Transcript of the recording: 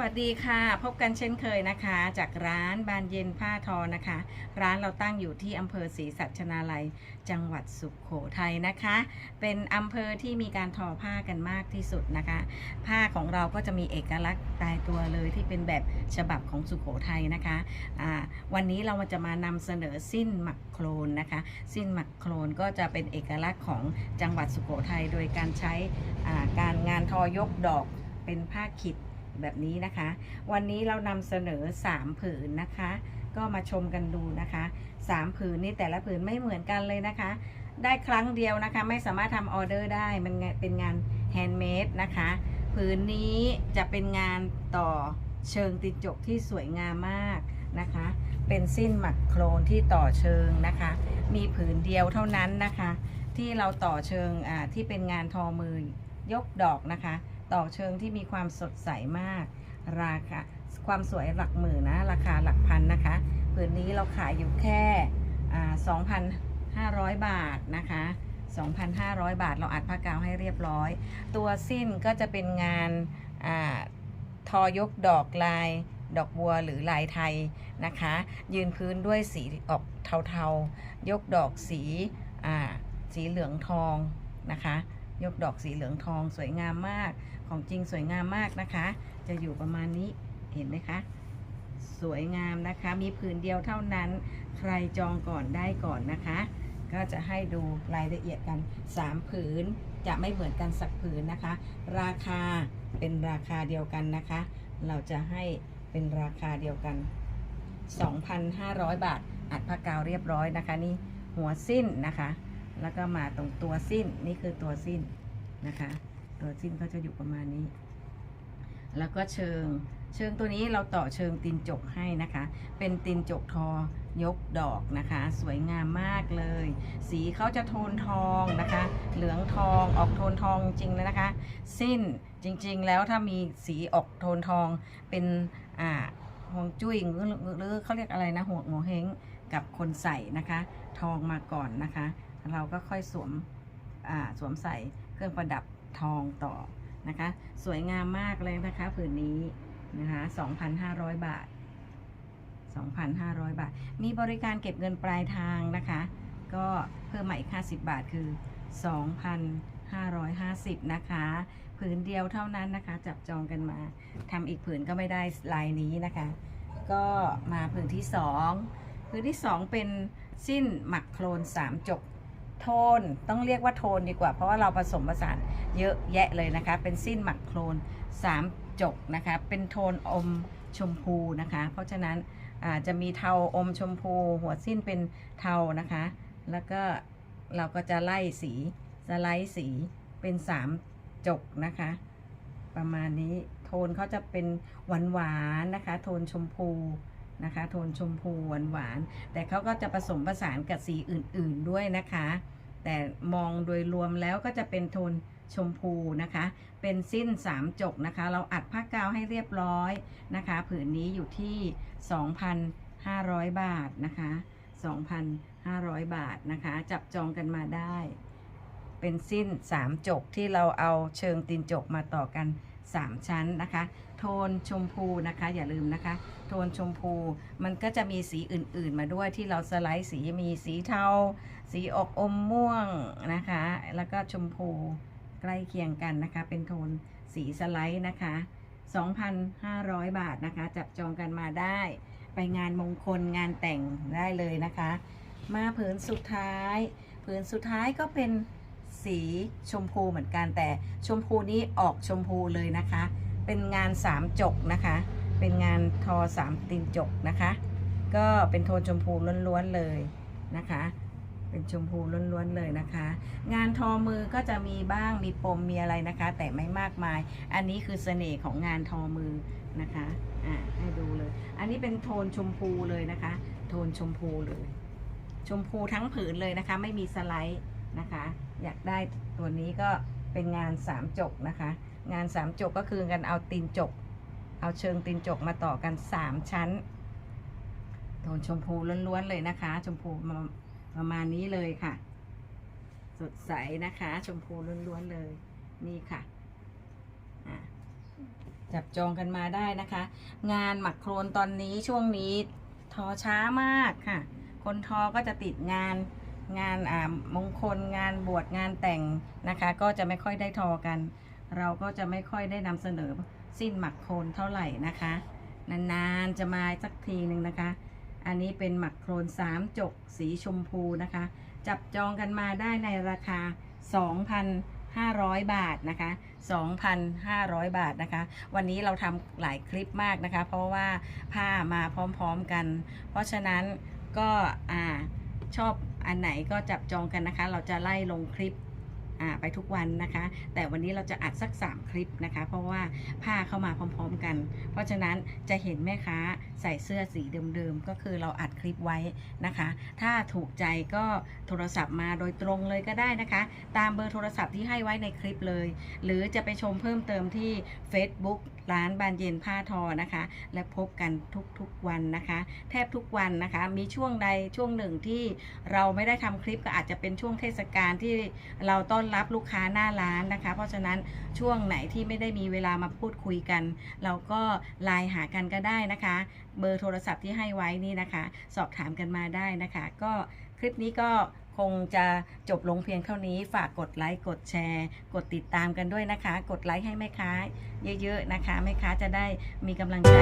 วัสดีค่ะ พบกันเช่นเคยนะคะ จากร้านบานเย็นผ้าทอนะคะ ร้านเราตั้งอยู่ที่อำเภอศรีสัชนาลัย จังหวัดสุขโขทัยนะคะ เป็นอำเภอที่มีการทอผ้ากันมากที่สุดนะคะ ผ้าของเราก็จะมีเอกลักษณ์ตายตัวเลยที่เป็นแบบฉบับของสุขโขทัยนะคะอ่าวันนี้เราจะมานำเสนอสิ้นหมักโครนนะคะ สิ้นหมักโครนก็จะเป็นเอกลักษณ์ของจังหวัดสุโขทัยโดยการใช้การงานทอยกดอกเป็นผ้าขิด แบบนี้นะคะ วันนี้เรานำเสนอ 3 ผืนนะคะ ก็มาชมกันดูนะคะ 3 ผืนนี้แต่ละผืนไม่เหมือนกันเลยนะคะ ได้ครั้งเดียวนะคะ ไม่สามารถทำออเดอร์ได้มันเป็นงานแฮนด์เมดนะคะผืนนี้จะเป็นงานต่อเชิงติดจกที่สวยงามมากนะคะ เป็นสิ้นหมักโครนที่ต่อเชิงนะคะ มีผืนเดียวเท่านั้นนะคะ ที่เราต่อเชิงอ่าที่เป็นงานทอมือยกดอกนะคะ ต่อเชิงที่มีความสดใสมาก ราคาความสวยหลักหมื่นนะ ราคาหลักพันนะคะผืนนี้เราขายอยู่แค่2,500 บาทนะคะ 2,500 บาท เราอัดผ้ากาวให้เรียบร้อย ตัวสิ้นก็จะเป็นงานอาทอยกดอกลายดอกบัวหรือลายไทยนะคะ ยืนพื้นด้วยสีออกเทาๆ ยกดอกสีสีเหลืองทองนะคะ ยกดอกสีเหลืองทองสวยงามมาก ของจริงสวยงามมากนะคะ จะอยู่ประมาณนี้เห็นไหมคะ สวยงามนะคะ มีผืนเดียวเท่านั้น ใครจองก่อนได้ก่อนนะคะ ก็จะให้ดูรายละเอียดกัน 3 ผืนจะไม่เหมือนกันสักผืนนะคะ ราคาเป็นราคาเดียวกันนะคะ เราจะให้เป็นราคาเดียวกัน 2,500 บาท อัดผ้ากาวเรียบร้อยนะคะนี่หัวสิ้นนะคะ แล้วก็มาตรงตัวสิ้นนี่คือตัวสิ้นนะคะ ตัวสิ้นก็จะอยู่ประมาณนี้ แล้วก็เชิง เชิงตัวนี้เราต่อเชิงตีนจกให้นะคะ เป็นตีนจกทอยกดอกนะคะ สวยงามมากเลย สีเขาจะโทนทองนะคะ เหลืองทองออกโทนทองจริงเลยนะคะ สิ้นจริงๆ แล้วถ้ามีสีออกโทนทองเป็นอ่าฮวงจุ้ยหรือเขาเรียกอะไรนะหัวโงเฮงกับคนใส่นะคะ ทองมาก่อนนะคะ เราก็ค่อยสวมสวมใส่เครื่องประดับทองต่อนะคะ สวยงามมากเลยนะคะผืนนี้นะคะ2,500 บาท 2,500 บาท มีบริการเก็บเงินปลายทางนะคะ ก็เพิ่มมาอีก50บาทคือ 2,550 นะคะ ผืนเดียวเท่านั้นนะคะ จับจองกันมาทำอีกผืนก็ไม่ได้ลายนี้นะคะ ก็มาผืนที่ 2 ผืนที่ 2 เป็นสิ้นหมักโครน 3จก โทนต้องเรียกว่าโทนดีกว่า เพราะว่าเราผสมผสานเยอะแยะเลยนะคะ เป็นสิ้นหมักโครน3จกนะคะ เป็นโทนอมชมพูนะคะ เพราะฉะนั้นอาจะมีเทาอมชมพู หัวสิ้นเป็นเทานะคะ แล้วก็เราก็จะไล่สีสไลด์สีเป็น 3 จกนะคะ ประมาณนี้โทนเขาจะเป็นหวานหวานๆนะคะ โทนชมพู นะคะ โทนชมพูหวานหวานแต่เขาก็จะผสมผสานกับสีอื่น ๆด้วยนะคะ แต่มองโดยรวมแล้วก็จะเป็นโทนชมพูนะคะ เป็นสิ้น 3 จกนะคะ เราอัดผ้ากาวให้เรียบร้อยนะคะ ผืนนี้อยู่ที่ 2,500 บาทนะคะ 2,500 บาทนะคะ จับจองกันมาได้ เป็นสิ้น 3 จกที่เราเอาเชิงตีนจกมาต่อกัน 3 ชั้นนะคะ โทนชมพูนะคะอย่าลืมนะคะ โทนชมพูมันก็จะมีสีอื่นๆ มาด้วยที่เราสไลด์สีมีสีเทา สีออกอมม่วงนะคะ แล้วก็ชมพูใกล้เคียงกันนะคะ เป็นโทนสีสไลด์นะคะ 2,500 บาทนะคะ จับจองกันมาได้ ไปงานมงคลงานแต่งได้เลยนะคะ มาผืนสุดท้าย ผืนสุดท้ายก็เป็น สีชมพูเหมือนกันแต่ชมพูนี้ออกชมพูเลยนะคะ เป็นงานสามจกนะคะ เป็นงานทอสามตีนจกนะคะ ก็เป็นโทนชมพูล้วนๆเลยนะคะ เป็นชมพูล้วนๆเลยนะคะ งานทอมือก็จะมีบ้างมีปมมีอะไรนะคะ แต่ไม่มากมาย อันนี้คือเสน่ห์ของงานทอมือนะคะอ่าให้ดูเลย อันนี้เป็นโทนชมพูเลยนะคะ โทนชมพูเลย ชมพูทั้งผืนเลยนะคะ ไม่มีสไลด์ นะคะ อยากได้ตัวนี้ก็เป็นงานสามจกนะคะ งานสามจกก็คือกันเอาตีนจก เอาเชิงตีนจกมาต่อกันสามชั้นโทนชมพูล้วนๆเลยนะคะ ชมพูประมาณนี้เลยค่ะ สดใสนะคะ ชมพูล้วนๆเลย นี่ค่ะจับจองกันมาได้นะคะ งานหมักโครนตอนนี้ช่วงนี้ทอช้ามากค่ะ คนทอก็จะติดงาน งานอ่ามงคลงานบวชงานแต่งนะคะ ก็จะไม่ค่อยได้ทอกัน เราก็จะไม่ค่อยได้นำเสนอสิ้นหมักโครนเท่าไหร่นะคะ นานๆจะมาสักทีหนึ่งนะคะ อันนี้เป็นหมักโครนสามจกสีชมพูนะคะ จับจองกันมาได้ในราคา 2,500 บาทนะคะ 2,500 บาทนะคะ วันนี้เราทำหลายคลิปมากนะคะ เพราะว่าผ้ามาพร้อมๆกัน เพราะฉะนั้นก็อ่าชอบ อันไหนก็จับจองกันนะคะ เราจะไล่ลงคลิปไปทุกวันนะคะ แต่วันนี้เราจะอัดสัก 3 คลิปนะคะ เพราะว่าผ้าเข้ามาพร้อม ๆ กัน เพราะฉะนั้นจะเห็นแม่ค้าใส่เสื้อสีเดิมๆ ก็คือเราอัดคลิปไว้นะคะ ถ้าถูกใจก็โทรศัพท์มาโดยตรงเลยก็ได้นะคะ ตามเบอร์โทรศัพท์ที่ให้ไว้ในคลิปเลย หรือจะไปชมเพิ่มเติมที่ Facebook ร้านบานเย็นผ้าทอนะคะ และพบกันทุกๆวันนะคะ แทบทุกวันนะคะ มีช่วงใดช่วงหนึ่งที่เราไม่ได้ทำคลิปก็อาจจะเป็นช่วงเทศกาลที่เราต้อนรับลูกค้าหน้าร้านนะคะ เพราะฉะนั้นช่วงไหนที่ไม่ได้มีเวลามาพูดคุยกัน เราก็ไลน์หากันก็ได้นะคะ เบอร์โทรศัพท์ที่ให้ไว้นี่นะคะ สอบถามกันมาได้นะคะ ก็คลิปนี้ก็ คงจะจบลงเพียงเท่านี้ฝากกดไลค์กดแชร์ กดติดตามกันด้วยนะคะ กดไลค์ให้แม่ค้าเยอะๆนะคะแม่ค้าจะได้มีกำลังใจ